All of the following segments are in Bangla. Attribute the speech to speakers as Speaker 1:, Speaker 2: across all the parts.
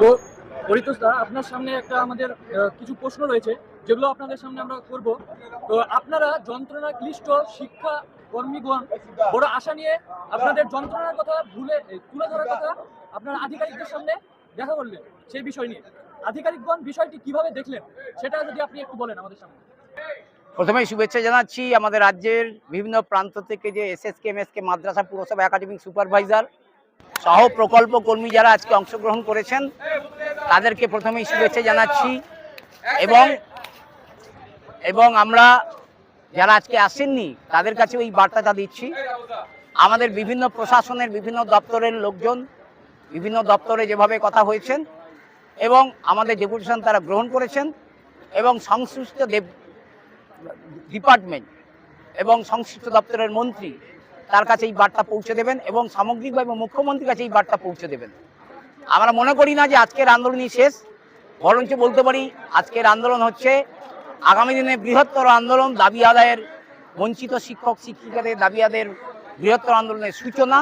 Speaker 1: তো পরিতোষ দা, আপনার সামনে একটা আমাদের কিছু প্রশ্ন রয়েছে, যেগুলো আপনাদের সামনে আমরা করব। তো আপনারা যন্ত্রণা ক্লিষ্ট শিক্ষা কর্মীগণ, বড় আশা নিয়ে আপনাদের যন্ত্রণার কথা ভুলে তুলে ধরার কথা আপনারা আধিকারিকদের সামনে দেখা করলেন, সেই বিষয় নিয়ে। আধিকারিকগণ বিষয়টি কীভাবে দেখলেন, সেটা যদি আপনি একটু বলেন আমাদের সামনে।
Speaker 2: প্রথমে শুভেচ্ছা জানাচ্ছি আমাদের রাজ্যের বিভিন্ন প্রান্ত থেকে যে S S K M S K মাদ্রাসা, পুরসভা একাডেমিক সুপারভাইজার সহ প্রকল্প কর্মী যারা আজকে অংশগ্রহণ করেছেন, তাদেরকে প্রথমেই শুভেচ্ছা জানাচ্ছি। এবং এবং আমরা যারা আজকে আসেননি, তাদের কাছে ওই বার্তাটা দিচ্ছি। আমাদের বিভিন্ন প্রশাসনের বিভিন্ন দপ্তরের লোকজন, বিভিন্ন দপ্তরে যেভাবে কথা হয়েছেন, এবং আমাদের ডেপুটেশন তারা গ্রহণ করেছেন, এবং সংশ্লিষ্ট ডিপার্টমেন্ট এবং সংশ্লিষ্ট দপ্তরের মন্ত্রী তার কাছে এই বার্তা পৌঁছে দেবেন এবং সামগ্রিকভাবে মুখ্যমন্ত্রীর কাছে এই বার্তা পৌঁছে দেবেন। আমরা মনে করি না যে আজকের আন্দোলনই শেষ। বরঞ্চ বলতে পারি আজকের আন্দোলন হচ্ছে আগামী দিনে বৃহত্তর আন্দোলন দাবি আদায়ের বঞ্চিত শিক্ষক শিক্ষিকাদের দাবি আদায়ের বৃহত্তর আন্দোলনের সূচনা।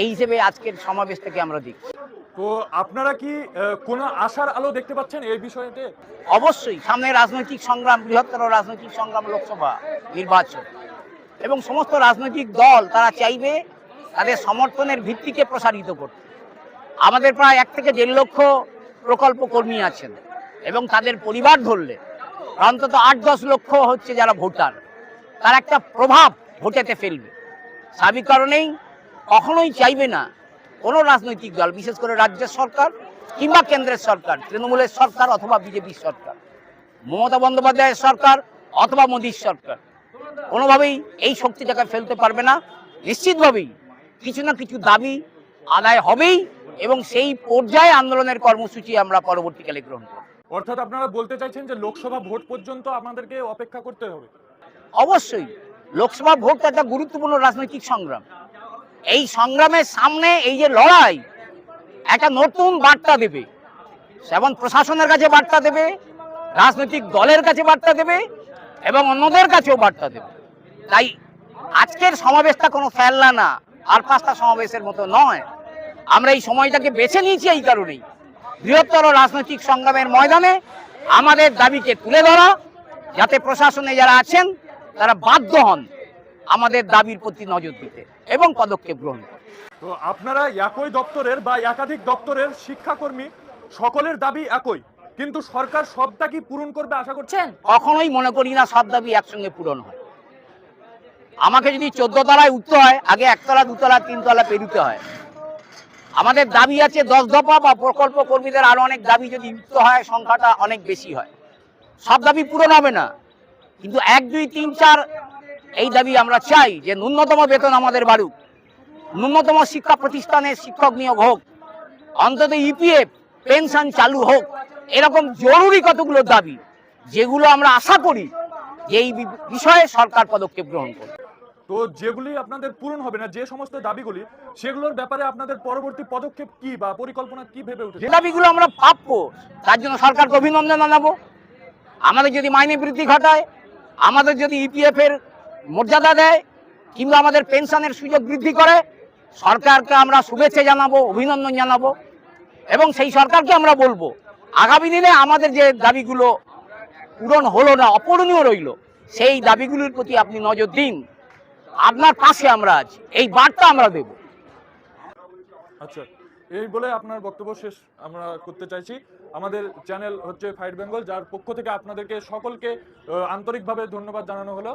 Speaker 2: এই হিসেবে আজকের সমাবেশ থেকে আমরা দেখছি।
Speaker 3: তো আপনারা কি কোনো আশার আলো দেখতে পাচ্ছেন এই বিষয়তে?
Speaker 2: অবশ্যই সামনে রাজনৈতিক সংগ্রাম বৃহত্তর রাজনৈতিক সংগ্রাম লোকসভা নির্বাচন। এবং সমস্ত রাজনৈতিক দল তারা চাইবে তাদের সমর্থনের ভিত্তিকে প্রসারিত করতে। আমাদের প্রায় এক থেকে দেড় লক্ষ প্রকল্প কর্মী আছেন এবং তাদের পরিবার ধরলে অন্তত আট দশ লক্ষ হচ্ছে যারা ভোটার। তার একটা প্রভাব ভোটেতে ফেলবে। স্বাভাবিক কারণেই কখনোই চাইবে না কোনো রাজনৈতিক দল, বিশেষ করে রাজ্যের সরকার কিংবা কেন্দ্রের সরকার, তৃণমূলের সরকার অথবা বিজেপির সরকার, মমতা বন্দ্যোপাধ্যায়ের সরকার অথবা মোদীর সরকার। কোনোভাবেই এই শক্তিটাকে ফেলতে পারবে না নিশ্চিতভাবেই কিছু না কিছু দাবি আদায় হবেই এবং সেই পর্যায়ে আন্দোলনের কর্মসূচি আমরা পরবর্তীকালে গ্রহণ করব।
Speaker 3: অর্থাৎ আপনারা বলতে চাইছেন যে লোকসভা ভোট পর্যন্ত আমাদেরকে অপেক্ষা করতে হবে?
Speaker 2: অবশ্যই লোকসভা ভোট একটা গুরুত্বপূর্ণ রাজনৈতিক সংগ্রাম। এই সংগ্রামের সামনে এই যে লড়াই একটা নতুন বার্তা দেবে। যেমন প্রশাসনের কাছে বার্তা দেবে রাজনৈতিক দলের কাছে বার্তা দেবে এবং অন্যদের কাছেও বার্তা দেবে। তাই আজকের সমাবেশটা কোনো ফেলনা না, আর পাঁচটা সমাবেশের মতো নয়। আমরা এই সময়টাকে বেছে নিয়েছি এই কারণেই। বৃহত্তর রাজনৈতিক সংগ্রামের ময়দানে আমাদের দাবিকে তুলে ধরা, যাতে প্রশাসনে যারা আছেন, তারা বাধ্য হন আমাদের দাবির প্রতি নজর দিতে এবং পদক্ষেপ গ্রহণ
Speaker 3: তো আপনারা একই দপ্তরের বা একাধিক দপ্তরের শিক্ষাকর্মী, সকলের দাবি একই। কিন্তু সরকার সবটা কি পূরণ করবে আশা করছেন?
Speaker 2: কখনোই মনে করি না সব দাবি একসঙ্গে পূরণ হয়। আমাকে যদি চোদ্দ তলায় উঠতে হয় আগে একতলা দুতলা তিনতলা পেরুতে হয়। আমাদের দাবি আছে দশ দফা বা প্রকল্প কর্মীদের আরও অনেক দাবি যদি উঠতে হয় সংখ্যাটা অনেক বেশি হয়। সব দাবি পূরণ হবে না। কিন্তু এক দুই তিন চার এই দাবি আমরা চাই যে ন্যূনতম বেতন আমাদের বাড়ুক। ন্যূনতম শিক্ষা প্রতিষ্ঠানে শিক্ষক নিয়োগ হোক অন্তত ইপিএফ পেনশন চালু হোক। এরকম জরুরি কতগুলো দাবি যেগুলো আমরা আশা করি যে এই বিষয়ে সরকার পদক্ষেপ গ্রহণ করবে।
Speaker 3: তো যেগুলি আপনাদের পূরণ হবে না যে সমস্ত দাবিগুলি সেগুলোর ব্যাপারে আপনাদের পরবর্তী পদক্ষেপ কি বা পরিকল্পনা কি ভেবে
Speaker 2: উঠে
Speaker 3: যে
Speaker 2: দাবিগুলো আমরা প্রাপ্য তার জন্য সরকারকে অভিনন্দন জানাব। আমাদের যদি মাইনে বৃদ্ধি ঘটায় আমাদের যদি ইপিএফ এর মর্যাদা দেয় কিংবা আমাদের পেনশনের সুযোগ বৃদ্ধি করে সরকারকে আমরা শুভেচ্ছা জানাব অভিনন্দন জানাব এবং সেই সরকারকে আমরা বলব আগামী দিনে আমাদের যে দাবিগুলো পূরণ হলো না, অপূরণীয় রইল, সেই দাবিগুলোর প্রতি আপনি নজর দিন। আপনার পাশে আমরা আছি, এই বার্তা আমরা দেবো।
Speaker 3: আচ্ছা এই বলে আপনার বক্তব্য শেষ আমরা করতে চাইছি। আমাদের চ্যানেল হচ্ছে ফাইট বেঙ্গল, যার পক্ষ থেকে আপনাদেরকে সকলকে আন্তরিকভাবে ধন্যবাদ জানানো হলো।